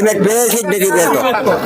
Helmet પહેરેથી જ નથી પહેરતો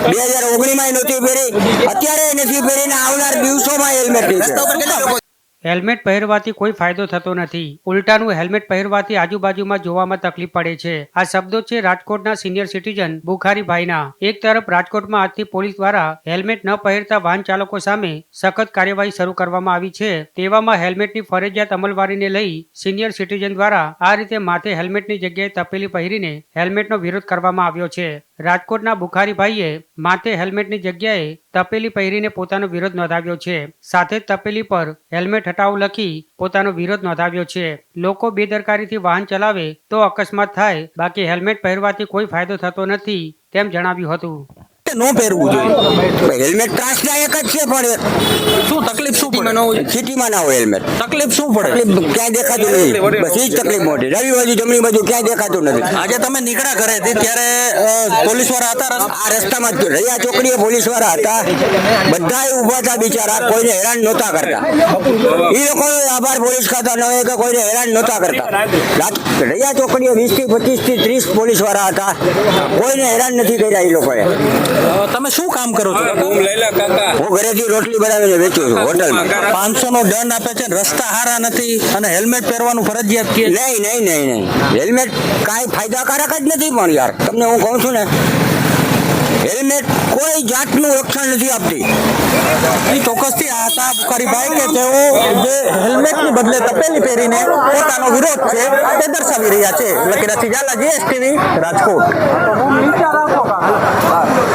બે હજાર ઓગણીમાં નથી પહેરી અત્યારે નથી પહેરીને આવનાર દિવસોમાં હેલ્મેટ નહીં. હેલ્મેટ પહેરવાથી કોઈ ફાયદો થતો નથી. ઉલટાનું હેલ્મેટ પહેરવાથી આજુબાજુમાં જોવામાં તકલીફ પડે છે. આ શબ્દો છે રાજકોટના સિનિયર સિટીઝન બુખારીભાઈના. એક તરફ રાજકોટમાં આજથી પોલીસ દ્વારા હેલ્મેટ ન પહેરતા વાહન ચાલકો સામે સખત કાર્યવાહી શરૂ કરવામાં આવી છે. તેવામાં હેલ્મેટની ફરજિયાત અમલવારીને લઈ સિનિયર સિટીઝન દ્વારા આ રીતે માથે હેલ્મેટની જગ્યાએ તપેલી પહેરીને હેલ્મેટનો વિરોધ કરવામાં આવ્યો છે. રાજકોટના બુખારીભાઈએ માથે હેલ્મેટની જગ્યાએ તપેલી પહેરીને પોતાનો વિરોધ નોંધાવ્યો છે. સાથે તપેલી પર હેલ્મેટ હટાવ લખી પોતાનો વિરોધ નોંધાવ્યો છે. લોકો બેદરકારીથી વાહન ચલાવે તો અકસ્માત થાય. બાકી હેલ્મેટ પહેરવાથી કોઈ ફાયદો થતો નથી તેમ જણાવ્યું હતું. ન પહેરવું જોઈએ. હેલ્મેટ ત્રાસદાયક જ છે પણ શું તકલીફ શું પડે? સિટીમાં ના હોય હેલ્મેટ તકલીફ શું પડે? ક્યાંય દેખાતું નથી. બસ એ જ તકલીફ મોટી. રવિ બાજુ જમણી બાજુ ક્યાંય દેખાતું નથી. આજે તમે નીકળ્યા ઘરેથી ત્યારે પોલીસવાળા હતા આ રસ્તામાં જ રહ્યા ચોકડીએ પોલીસવાળા હતા. બધા ઊભા હતા બિચારા. કોઈને હેરાન નહોતા કરતા. એ લોકો આભાર પોલીસ ખાતા ન હોય કે કોઈને હેરાન નહોતા કરતા. રાત- રહ્યા ચોકડીએ વીસથી પચીસથી ત્રીસ પોલીસવાળા હતા. કોઈને હેરાન નથી કર્યા એ લોકોએ. તમે શું કામ કરો છો? હું ઘરેથી રોટલી બનાવીને વેચું છું હોટલમાં. પાંચસો નો દંડ આપે છે રસ્તા હારા નથી અને હેલ્મેટ પહેરવાનું ફરજિયાત કે? નહીં નહીં નહીં નહીં. હેલ્મેટ કાંઈ ફાયદાકારક જ નથી પણ યાર. તમને હું કહું છું ને હેલ્મેટ કોઈ જાતનું રક્ષણ નથી આપતી. એ ચોક્કસથી આ હતા બુખારીભાઈ કે તેઓ જે હેલ્મેટની બદલે તપેલી પહેરીને પોતાનો વિરોધ છે તે દર્શાવી રહ્યા છે. લકીરાથી ઝાલા જીએસટીવી રાજકોટ.